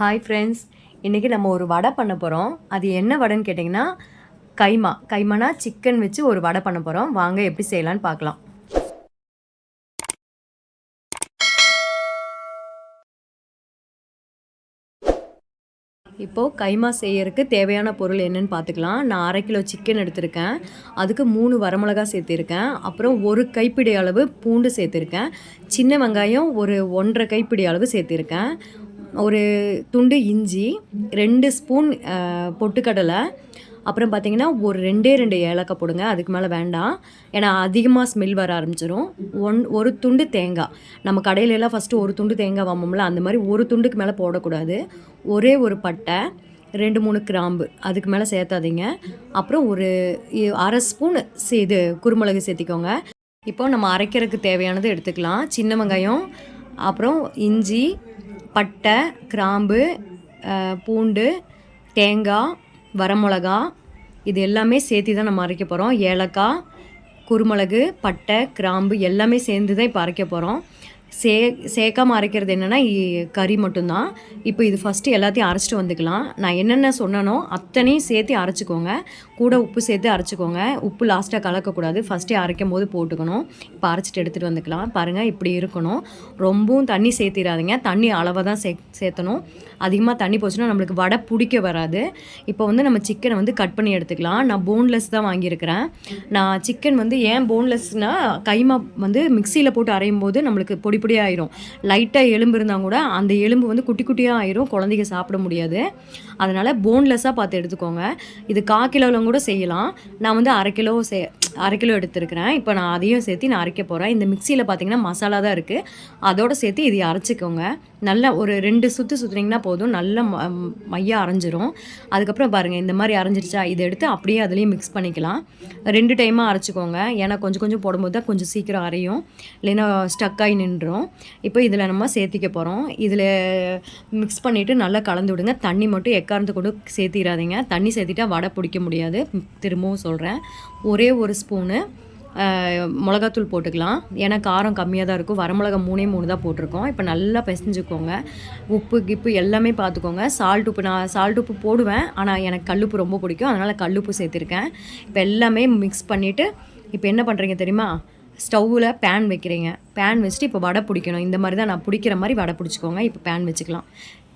Hi friends இன்றைக்கி நம்ம ஒரு வடை பண்ண போகிறோம் அது என்ன வடைன்னு கேட்டிங்கன்னா கைமா. கைமானா சிக்கன் வச்சு ஒரு வடை பண்ண போகிறோம் வாங்க எப்படி செய்யலான்னு பார்க்கலாம். இப்போது கைமா செய்யறதுக்கு தேவையான பொருள் என்னன்னு பார்த்துக்கலாம். நான் அரை கிலோ சிக்கன் எடுத்திருக்கேன். அதுக்கு மூணு வரமிளகா சேர்த்துருக்கேன். அப்புறம் ஒரு கைப்பிடி அளவு பூண்டு சேர்த்துருக்கேன். சின்ன வெங்காயம் ஒரு ஒன்றரை கைப்பிடி அளவு சேர்த்துருக்கேன். ஒரு துண்டு இஞ்சி ரெண்டு ஸ்பூன் பொட்டுக்கடலை. அப்புறம் பார்த்தீங்கன்னா ஒரு ரெண்டே ரெண்டு ஏலக்காய் போடுங்க அதுக்கு மேலே வேண்டாம். ஏன்னா அதிகமாக ஸ்மெல் வர ஆரம்பிச்சிடும் ஒன் ஒரு துண்டு தேங்காய். நம்ம கடையில எல்லாம் ஃபஸ்ட்டு ஒரு துண்டு தேங்காய் வாங்குவோம்ல அந்த மாதிரி ஒரு துண்டுக்கு மேலே போடக்கூடாது. ஒரே ஒரு பட்டை ரெண்டு மூணு கிராம்பு அதுக்கு மேலே சேர்த்தாதீங்க. அப்புறம் ஒரு அரை ஸ்பூன் இது குருமிளகு சேர்த்திக்கோங்க. இப்போ நம்ம அரைக்கிறதுக்கு தேவையானது எடுத்துக்கலாம். சின்ன வெங்காயம் அப்புறம் இஞ்சி பட்டை கிராம்பு பூண்டு தேங்காய் வரமிளகா இது எல்லாமே சேர்த்து தான் நம்ம அரைக்க போகிறோம் ஏலக்காய் குருமிளகு பட்டை கிராம்பு எல்லாமே சேர்ந்து தான் இப்போ அரைக்க போகிறோம் சே சேர்க்காம அரைக்கிறது என்னென்னா கறி மட்டும்தான். இப்போ இது ஃபஸ்ட்டு எல்லாத்தையும் அரைச்சிட்டு வந்துக்கலாம். நான் என்னென்ன சொன்னனோ அத்தனையும் சேர்த்து அரைச்சிக்கோங்க. கூட உப்பு சேர்த்து அரைச்சிக்கோங்க. உப்பு லாஸ்ட்டாக கலக்கக்கூடாது. ஃபஸ்ட்டே அரைக்கும் போது போட்டுக்கணும். இப்போ அரைச்சிட்டு எடுத்துகிட்டு வந்துக்கலாம். பாருங்கள் இப்படி இருக்கணும். ரொம்பவும் தண்ணி சேர்த்திடாதீங்க. தண்ணி அளவாக தான் சே சேர்த்தணும். அதிகமாக தண்ணி போச்சுன்னா நம்மளுக்கு வடை பிடிக்க வராது. இப்போ வந்து நம்ம சிக்கனை வந்து கட் பண்ணி எடுத்துக்கலாம். நான் போன்லெஸ் தான் வாங்கியிருக்கிறேன். நான் சிக்கன் வந்து ஏன் போன்லெஸ்னால் கைமா வந்து மிக்சியில் போட்டு அரையும் போது நம்மளுக்கு பொடி இப்படி ஆயிரும். லைட்டாக எலும்பு இருந்தால் கூட அந்த எலும்பு வந்து குட்டி குட்டியாக ஆயிரும். குழந்தைங்க சாப்பிட முடியாது. அதனால் போன்லெஸ்ஸாக பார்த்து எடுத்துக்கோங்க. இது கா கிலோவில் கூட செய்யலாம். நான் வந்து அரை கிலோ சே அரை கிலோ எடுத்துருக்கிறேன். இப்போ நான் அதையும் சேர்த்து நான் அரைக்க போகிறேன் இந்த மிக்சியில் பார்த்தீங்கன்னா மசாலா தான் இருக்குது அதோட சேர்த்து இதை அரைச்சிக்கோங்க. நல்லா ஒரு ரெண்டு சுற்று சுற்றுனீங்கன்னா போதும். நல்ல ம மையாக அரைஞ்சிரும். அதுக்கப்புறம் பாருங்கள் இந்த மாதிரி அரைஞ்சிருச்சா இதை எடுத்து அப்படியே அதுலேயும் மிக்ஸ் பண்ணிக்கலாம். ரெண்டு டைமாக அரைச்சிக்கோங்க. ஏன்னா கொஞ்சம் கொஞ்சம் போடும்போது தான் கொஞ்சம் சீக்கிரம் அரையும். இல்லைன்னா ஸ்டக் ஆகி இப்போ இதில் நம்ம சேர்த்திக்க போகிறோம் இதில் மிக்ஸ் பண்ணிவிட்டு நல்லா கலந்து விடுங்க. தண்ணி மட்டும் எக்காரந்து கொண்டு சேர்த்திடாதீங்க தண்ணி சேர்த்திட்டா வடை பிடிக்க முடியாது. திரும்பவும் சொல்கிறேன் ஒரே ஒரு ஸ்பூனு மிளகாத்தூள் போட்டுக்கலாம். ஏன்னா காரம் கம்மியாக தான் இருக்கும். வரமிளகா மூணே மூணு தான் போட்டிருக்கோம். இப்போ நல்லா பிசைஞ்சுக்கோங்க. உப்பு கிப்பு எல்லாமே பார்த்துக்கோங்க. சால்ட் உப்பு நான் சால்ட் உப்பு போடுவேன். ஆனால் எனக்கு கல்லுப்பு ரொம்ப பிடிக்கும். அதனால் கல்லுப்பு சேர்த்துருக்கேன். இப்போ எல்லாமே மிக்ஸ் பண்ணிவிட்டு இப்போ என்ன பண்ணுறீங்க தெரியுமா? ஸ்டவ்வில் பேன் வைக்கிறீங்க. பேன் வச்சுட்டு இப்போ வடை பிடிக்கணும். இந்த மாதிரி தான் நான் பிடிக்கிற மாதிரி வடை பிடிச்சிக்கோங்க. இப்போ பேன் வச்சுக்கலாம்.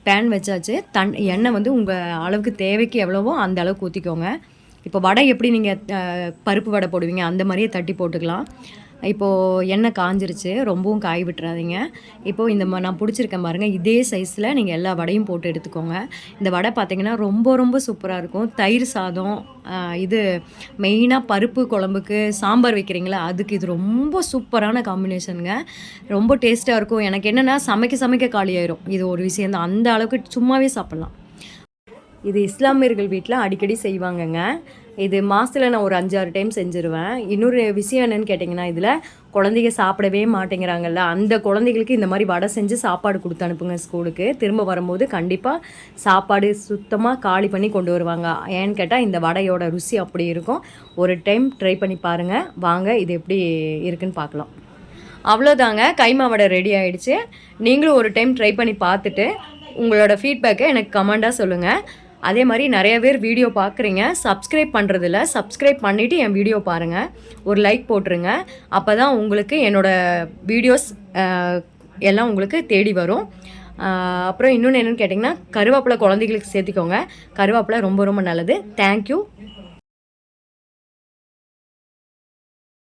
பேன் வச்சாச்சு. தன் எண்ணெய் வந்து உங்கள் அளவுக்கு தேவைக்கு எவ்வளவோ அந்த அளவுக்கு ஊற்றிக்கோங்க இப்போ வடை எப்படி நீங்கள் பருப்பு வடை போடுவீங்க? அந்த மாதிரியே தட்டி போட்டுக்கலாம். இப்போது எண்ணெய் காஞ்சிருச்சு ரொம்பவும் காய் விட்டுறாதீங்க. இப்போது இந்த நான் பிடிச்சிருக்கேன் பாருங்கள் இதே சைஸில் நீங்கள் எல்லா வடையும் போட்டு எடுத்துக்கோங்க. இந்த வடை பார்த்தீங்கன்னா ரொம்ப ரொம்ப சூப்பராக இருக்கும். தயிர் சாதம் இது மெயினாக பருப்பு குழம்புக்கு சாம்பார் வைக்கிறீங்களா? அதுக்கு இது ரொம்ப சூப்பரான காம்பினேஷனுங்க. ரொம்ப டேஸ்ட்டாக இருக்கும். எனக்கு என்னென்னா சமைக்க சமைக்க காலியாயிரும் இது ஒரு விஷயம் தான் அந்த அளவுக்கு சும்மாவே சாப்பிட்லாம். இது இஸ்லாமியர்கள் வீட்டில் அடிக்கடி செய்வாங்கங்க. இது மாதத்தில் நான் ஒரு அஞ்சாறு டைம் செஞ்சுருவேன். இன்னொரு விஷயம் என்னென்னு கேட்டிங்கன்னா இதில் குழந்தைங்க சாப்பிடவே மாட்டேங்கிறாங்கல்ல அந்த குழந்தைகளுக்கு இந்த மாதிரி வடை செஞ்சு சாப்பாடு கொடுத்து அனுப்புங்க ஸ்கூலுக்கு. திரும்ப வரும்போது கண்டிப்பாக சாப்பாடு சுத்தமாக காலி பண்ணி கொண்டு வருவாங்க. ஏன்னு கேட்டால் இந்த வடையோட ருசி அப்படி இருக்கும். ஒரு டைம் ட்ரை பண்ணி பாருங்கள் வாங்க இது எப்படி இருக்குன்னு பார்க்கலாம் அவ்வளோதாங்க கைமா வடை ரெடி ஆகிடுச்சு நீங்களும் ஒரு டைம் ட்ரை பண்ணி பார்த்துட்டு உங்களோட ஃபீட்பேக்கை எனக்கு கமெண்டாக சொல்லுங்கள் அதே மாதிரி நிறைய பேர் வீடியோ பார்க்குறீங்க சப்ஸ்கிரைப் பண்ணுறதில்ல சப்ஸ்கிரைப் பண்ணிவிட்டு என் வீடியோ பாருங்கள் ஒரு லைக் போட்டுருங்க. அப்போ தான் உங்களுக்கு என்னோடய வீடியோஸ் எல்லாம் உங்களுக்கு தேடி வரும். அப்புறம் இன்னொன்று என்னென்னு கேட்டிங்கன்னா கருவேப்பிலை குழந்தைகளுக்கு சேர்த்திக்கோங்க. கருவேப்பிலை ரொம்ப ரொம்ப நல்லது. தேங்க்யூ